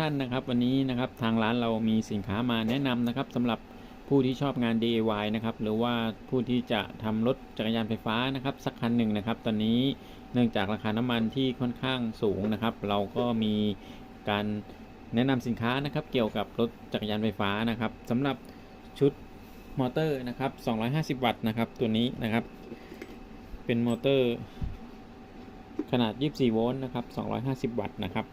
ท่านนะครับวันนี้นะครับทางร้านเรามีสินค้ามาแนะนำนะครับสำหรับผู้ที่ชอบงาน DIY นะครับหรือว่าผู้ที่จะทำรถจักรยานไฟฟ้านะครับสักคันหนึ่งนะครับ ตอนนี้เนื่องจากราคาน้ำมันที่ค่อนข้างสูงนะครับ เราก็มีการแนะนำสินค้านะครับ เกี่ยวกับรถจักรยานไฟฟ้านะครับสำหรับชุดมอเตอร์นะครับ 250 วัตต์นะครับ ตัวนี้นะครับ เป็นมอเตอร์ขนาด 24 โวลต์นะครับ 250 วัตต์นะครับ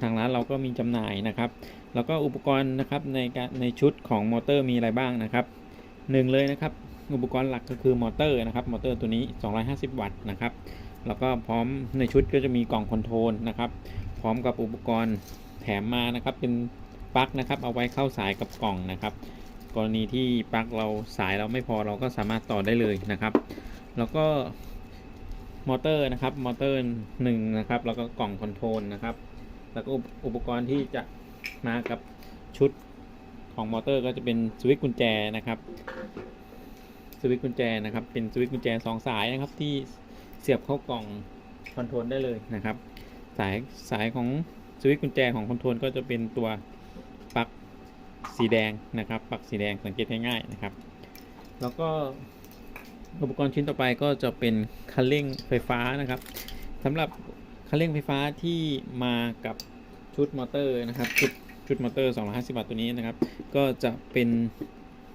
ทางร้านเราก็มีจำหน่ายนะครับ แล้วก็อุปกรณ์นะครับในการในชุดของมอเตอร์มีอะไรบ้างนะครับหนึ่งเลยนะครับ อุปกรณ์หลักก็คือมอเตอร์นะครับ มอเตอร์ตัวนี้ 250 วัตต์นะครับ แล้วก็พร้อมในชุดก็จะมีกล่องคอนโทรลนะครับ พร้อมกับอุปกรณ์แถมมานะครับ เป็นปลั๊กนะครับ เอาไว้เข้าสายกับกล่องนะครับ กรณีที่ปลั๊กเราสายเราไม่พอเราก็สามารถต่อได้เลยนะครับ แล้วก็มอเตอร์นะครับ มอเตอร์หนึ่งนะครับ แล้วก็กล่องคอนโทรลนะครับ แล้วก็อุปกรณ์ที่จะมากับชุดของมอเตอร์ก็จะเป็นสวิตช์กุญแจนะครับสวิตช์กุญแจนะครับ เป็นสวิตช์กุญแจสองสายนะครับ ที่เสียบเข้ากล่องคอนโทรลได้เลยนะครับ สายสายของสวิตช์กุญแจของคอนโทรลก็จะเป็นตัวปลั๊กสีแดงนะครับปลั๊กสีแดงสังเกตง่ายๆนะครับ แล้วก็อุปกรณ์ชิ้นต่อไปก็จะเป็นคันเร่งไฟฟ้านะครับสำหรับ คันเร่งไฟฟ้าที่มากับชุดมอเตอร์นะครับ ชุดชุดมอเตอร์ 250 วัตต์ตัวนี้นะครับ ก็จะเป็น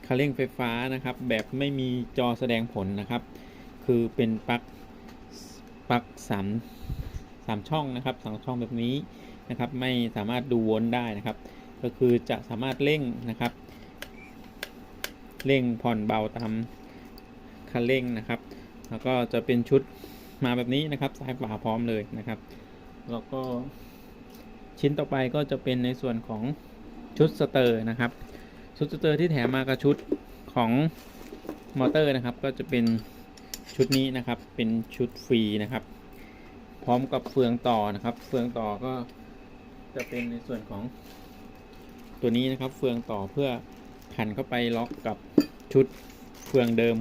คันเร่งไฟฟ้านะครับ แบบไม่มีจอแสดงผลนะครับ คือเป็นปลั๊กปลั๊กสามสามช่องนะครับสองช่องแบบนี้นะครับ ไม่สามารถดูวลต์ได้นะครับ ก็คือจะสามารถเร่งนะครับเร่งผ่อนเบาตามคันเร่งนะครับ แล้วก็จะเป็นชุด มาแบบนี้นะครับซ้ายขวาพร้อมเลยนะครับ แล้วก็ชิ้นต่อไปก็จะเป็นในส่วนของชุดสเตอร์นะครับ ชุดสเตอร์ที่แถมมากับชุดของมอเตอร์นะครับ ก็จะเป็นชุดนี้นะครับ เป็นชุดฟรีนะครับ พร้อมกับเฟืองต่อนะครับ เฟืองต่อก็จะเป็นในส่วนของตัวนี้นะครับ เฟืองต่อเพื่อขันเข้าไปล็อกกับชุดเฟืองเดิม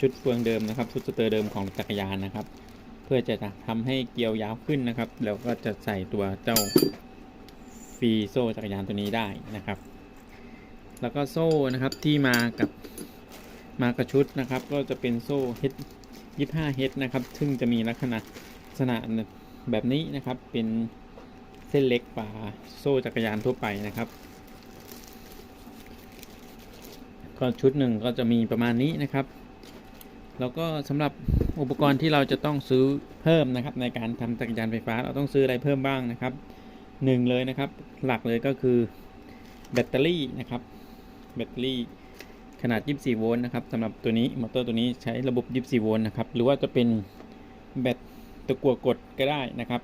ชุดเฟืองเดิมนะครับ ชุดสเตอร์เดิมของจักรยานนะครับ เพื่อจะทำให้เกียวยาวขึ้นนะครับ แล้วก็จะใส่ตัวเจ้าฟรีโซ่จักรยานตัวนี้ได้นะครับ แล้วก็โซ่นะครับที่มากับมากระชุดนะครับ ก็จะเป็นโซ่ H 25 H นะครับ ซึ่งจะมีลักษณะลักษณะแบบนี้นะครับ เป็นเส้นเล็กกว่าโซ่จักรยานทั่วไปนะครับ ก็ชุดหนึ่งก็จะมีประมาณนี้นะครับ แล้วก็สำหรับอุปกรณ์ที่เราจะต้องซื้อเพิ่มนะครับ ในการทำจักรยานไฟฟ้าเราต้องซื้ออะไรเพิ่มบ้างนะครับหนึ่งเลยนะครับ หลักเลยก็คือแบตเตอรี่นะครับ แบตเตอรี่ขนาด 24 โวลต์นะครับสำหรับตัวนี้มอเตอร์ตัวนี้ใช้ระบบ 24 โวลต์นะครับ หรือว่าจะเป็นแบตตะกั่วกดก็ได้นะครับ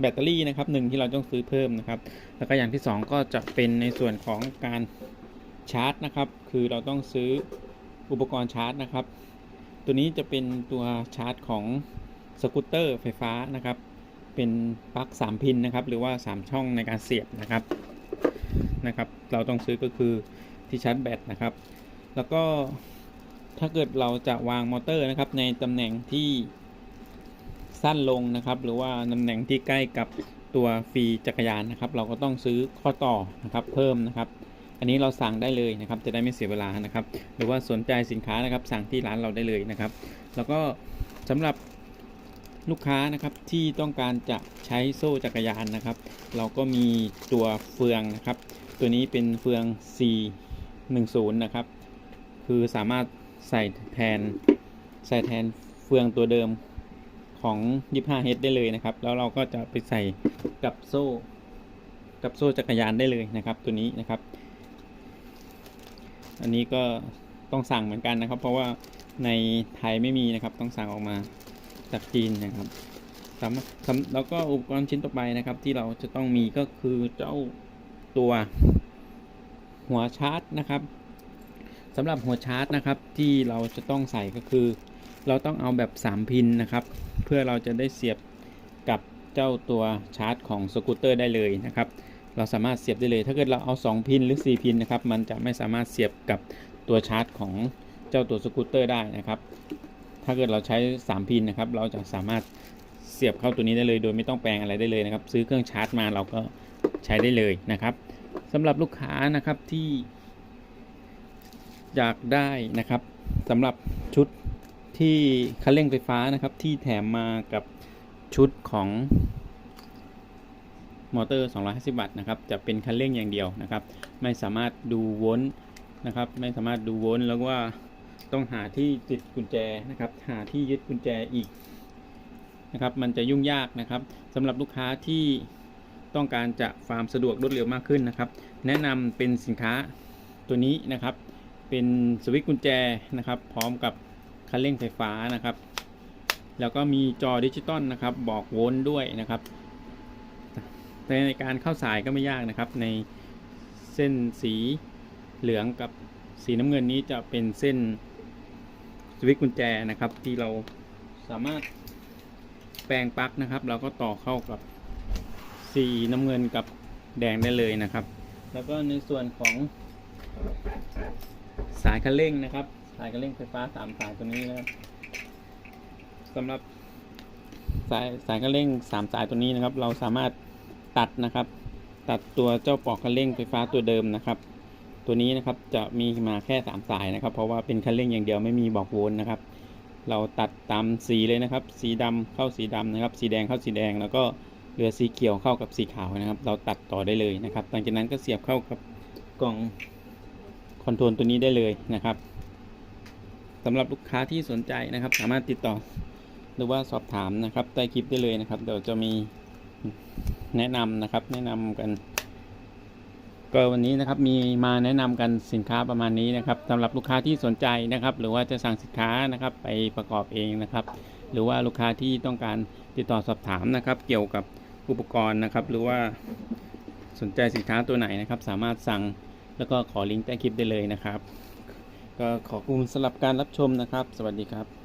แบตเตอรี่นะครับหนึ่งที่เราต้องซื้อเพิ่มนะครับ แล้วก็อย่างที่สองก็จะเป็นในส่วนของการชาร์จนะครับ คือเราต้องซื้อ อุปกรณ์ชาร์จนะครับ ตัวนี้จะเป็นตัวชาร์จของสกูตเตอร์ไฟฟ้านะครับ เป็นปลั๊ก3 พินนะครับ หรือว่า 3 ช่องในการเสียบนะครับนะครับ เราต้องซื้อก็คือที่ชาร์จแบตนะครับ แล้วก็ถ้าเกิดเราจะวางมอเตอร์นะครับ ในตำแหน่งที่สั้นลงนะครับ หรือว่าตำแหน่งที่ใกล้กับตัวฟีจักรยานนะครับ เราก็ต้องซื้อข้อต่อนะครับ เพิ่มนะครับ อันนี้เราสั่งได้เลยนะครับ จะได้ไม่เสียเวลานะครับ หรือว่าสนใจสินค้านะครับ สั่งที่ร้านเราได้เลยนะครับ แล้วก็สำหรับลูกค้านะครับที่ต้องการจะใช้โซ่จักรยานนะครับ เราก็มีตัวเฟืองนะครับ ตัวนี้เป็นเฟือง C10 นะครับ คือสามารถใส่แทนใส่แทนเฟืองตัวเดิมของ 25H ได้เลยนะครับ แล้วเราก็จะไปใส่กับโซ่ กับโซ่จักรยานได้เลยนะครับ ตัวนี้นะครับ อันนี้ก็ต้องสั่งเหมือนกันนะครับ เพราะว่าในไทยไม่มีนะครับ ต้องสั่งออกมาจากจีนนะครับสำหรับสำแล้วก็อุปกรณ์ชิ้นต่อไปนะครับ ที่เราจะต้องมีก็คือเจ้าตัวหัวชาร์จนะครับสำหรับหัวชาร์จนะครับที่เราจะต้องใส่ก็คือ เราต้องเอาแบบ 3 พินนะครับ เพื่อเราจะได้เสียบกับเจ้าตัวชาร์จของสกูตเตอร์ได้เลยนะครับ เราสามารถเสียบได้เลย ถ้าเกิดเราเอา 2 พินหรือ 4 พินนะครับ มันจะไม่สามารถเสียบกับตัวชาร์จของเจ้าตัวสกูตเตอร์ได้นะครับ ถ้าเกิดเราใช้ 3 พินนะครับ เราจะสามารถเสียบเข้าตัวนี้ได้เลย โดยไม่ต้องแปลงอะไรได้เลยนะครับ ซื้อเครื่องชาร์จมาเราก็ใช้ได้เลยนะครับสำหรับลูกค้านะครับที่อยากได้นะครับสำหรับชุดที่คันเร่งไฟฟ้านะครับที่แถมมากับชุดของ มอเตอร์ 250 วัตต์นะครับ จะเป็นคันเร่งอย่างเดียวนะครับ ไม่สามารถดูโวลต์นะครับ ไม่สามารถดูโวลต์แล้วว่าต้องหาที่ติดกุญแจนะครับ หาที่ยึดกุญแจอีกนะครับ มันจะยุ่งยากนะครับสำหรับลูกค้าที่ต้องการจะฟาร์มสะดวกรวดเร็วมากขึ้นนะครับ แนะนำเป็นสินค้าตัวนี้นะครับ เป็นสวิตช์กุญแจนะครับ พร้อมกับคันเร่งไฟฟ้านะครับ แล้วก็มีจอดิจิตอลนะครับ บอกโวลต์ด้วยนะครับ แต่ในการเข้าสายก็ไม่ยากนะครับ ในเส้นสีเหลืองกับสีน้ำเงินนี้จะเป็นเส้นสวิตช์กุญแจนะครับ ที่เราสามารถแปลงปลั๊กนะครับ เราก็ต่อเข้ากับสีน้ำเงินกับแดงได้เลยนะครับ แล้วก็ในส่วนของสายคันเร่งนะครับ สายคันเร่งไฟฟ้าสามสายตัวนี้นะครับสำหรับสายสายคันเร่งสามสายตัวนี้นะครับ เราสามารถ ตัดนะครับ ตัดตัวเจ้าปลอกคันเร่งไฟฟ้าตัวเดิมนะครับ ตัวนี้นะครับจะมีมาแค่สามสายนะครับ เพราะว่าเป็นคันเร่งอย่างเดียวไม่มีบอกโวลต์นะครับ เราตัดตามสีเลยนะครับ สีดำเข้าสีดำนะครับ สีแดงเข้าสีแดง แล้วก็เหลือสีเขียวเข้ากับสีขาวนะครับ เราตัดต่อได้เลยนะครับหลังจากนั้นก็เสียบเข้ากับกล่องคอนโทรลตัวนี้ได้เลยนะครับสำหรับลูกค้าที่สนใจนะครับ สามารถติดต่อหรือว่าสอบถามนะครับใต้คลิปได้เลยนะครับ เดี๋ยวจะมี แนะนำนะครับ แนะนำกัน ก็วันนี้นะครับมีมาแนะนำกันสินค้าประมาณนี้นะครับสำหรับลูกค้าที่สนใจนะครับ หรือว่าจะสั่งสินค้านะครับไปประกอบเองนะครับ หรือว่าลูกค้าที่ต้องการติดต่อสอบถามนะครับ เกี่ยวกับอุปกรณ์นะครับ หรือว่าสนใจสินค้าตัวไหนนะครับ สามารถสั่งแล้วก็ขอลิงก์ใต้คลิปได้เลยนะครับ ก็ขอบคุณสำหรับการรับชมนะครับ สวัสดีครับ